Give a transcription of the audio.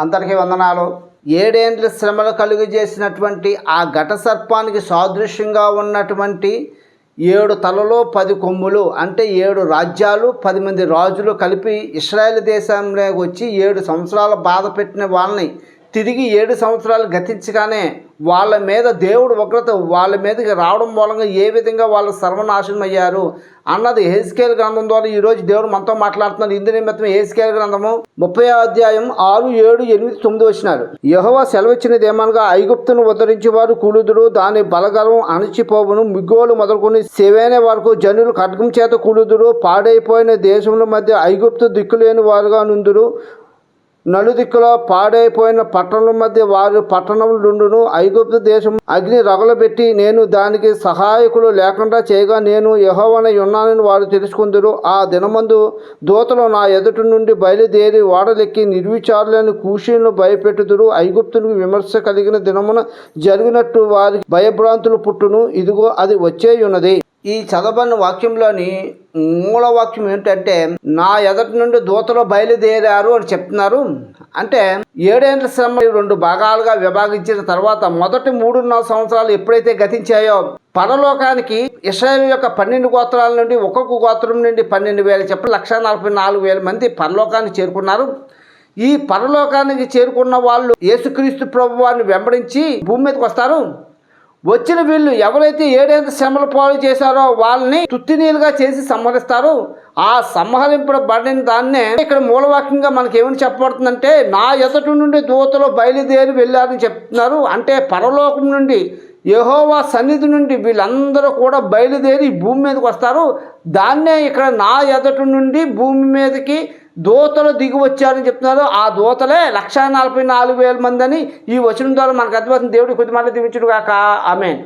అందరికీ వందనాలు. ఏడేండ్ల శ్రమలు కలుగు చేసినటువంటి ఆ ఘట సర్పానికి సాదృశ్యంగా ఉన్నటువంటి ఏడు తలలో పది కొమ్ములు అంటే ఏడు రాజ్యాలు పది మంది రాజులు కలిపి ఇస్రాయేల్ దేశంలోకి వచ్చి ఏడు సంవత్సరాల బాధ పెట్టిన వాళ్ళని తిరిగి ఏడు సంవత్సరాలు గతించగానే వాళ్ళ మీద దేవుడు ఉగ్రత వాళ్ళ మీదకి రావడం మూలంగా ఏ విధంగా వాళ్ళు సర్వనాశనం అయ్యారు అన్నది హెస్కేల్ గ్రంథం ద్వారా ఈరోజు దేవుడు మనతో మాట్లాడుతున్నారు ఇందు నిమిత్తం హేస్కేల్ గ్రంథము ముప్పై అధ్యాయం ఆరు ఏడు ఎనిమిది తొమ్మిది వచ్చినారు యహోవా సెలవిచ్చినది ఏమనగా ఐగుప్తును ఉద్ధరించి వారు కూలుదురు దాని బలగలం అణచిపోవును మిగ్గోలు మొదలుకొని సెవేనే వరకు జనులు ఖడ్గం చేత కూలుదురు పాడైపోయిన దేశముల మధ్య ఐగుప్తు దిక్కులేని వారుగా నుందురు నలుదిక్కులో పాడైపోయిన పట్టణం మధ్య వారి పట్టణములుండును. ఐగుప్తు దేశం అగ్ని రగలబెట్టి నేను దానికి సహాయకులు లేకుండా చేయగా నేను యహోవనై ఉన్నానని వారు తెలుసుకుందరు. ఆ దినమందు దూతలు నా ఎదుటి నుండి బయలుదేరి ఓడలెక్కి నిర్విచారులను కూషీలను భయపెట్టుదురు. ఐగుప్తునికి విమర్శ కలిగిన దినమున జరిగినట్టు వారికి భయభ్రాంతులు పుట్టును. ఇదిగో అది వచ్చేయున్నది. ఈ చదవని వాక్యంలోని మూల వాక్యం ఏంటంటే నా ఎదటి నుండి దూతలో బయలుదేరారు అని చెప్తున్నారు. అంటే ఏడేండ్ల శ్రమ రెండు భాగాలుగా విభాగించిన తర్వాత మొదటి మూడున్నర సంవత్సరాలు ఎప్పుడైతే గతించాయో పరలోకానికి ఇస్రాయల్ యొక్క పన్నెండు గోత్రాల నుండి ఒక్కొక్క గోత్రం నుండి పన్నెండు వేల చెప్పి లక్ష నలభై నాలుగు వేల మంది పరలోకానికి చేరుకున్నారు. ఈ పరలోకానికి చేరుకున్న వాళ్ళు యేసుక్రీస్తు ప్రభు వారిని వెంబడించి భూమి మీదకి వస్తారు. వచ్చిన వీళ్ళు ఎవరైతే ఏడేంత శ్రమల పాలు చేశారో వాళ్ళని తుత్తినీలుగా చేసి సంహరిస్తారు ఆ సంహరింపబడిన దాన్నే ఇక్కడ మూలవాక్యంగా మనకి ఏమని చెప్పబడుతుందంటే నా ఎదుటి నుండి దూతలు బయలుదేరి వెళ్ళారని చెప్తున్నారు. అంటే పరలోకం నుండి యహోవా సన్నిధి నుండి వీళ్ళందరూ కూడా బయలుదేరి భూమి మీదకి వస్తారు. దాన్నే ఇక్కడ నా ఎదటి నుండి భూమి మీదకి దూతలు దిగి వచ్చారని చెప్తున్నారు. ఆ దూతలే లక్షా నలభై నాలుగు వేల మంది అని ఈ వచనం ద్వారా మనకు అర్థమవుతుంది. దేవుడు కొద్ది మాట దీవించుడు కాక ఆమె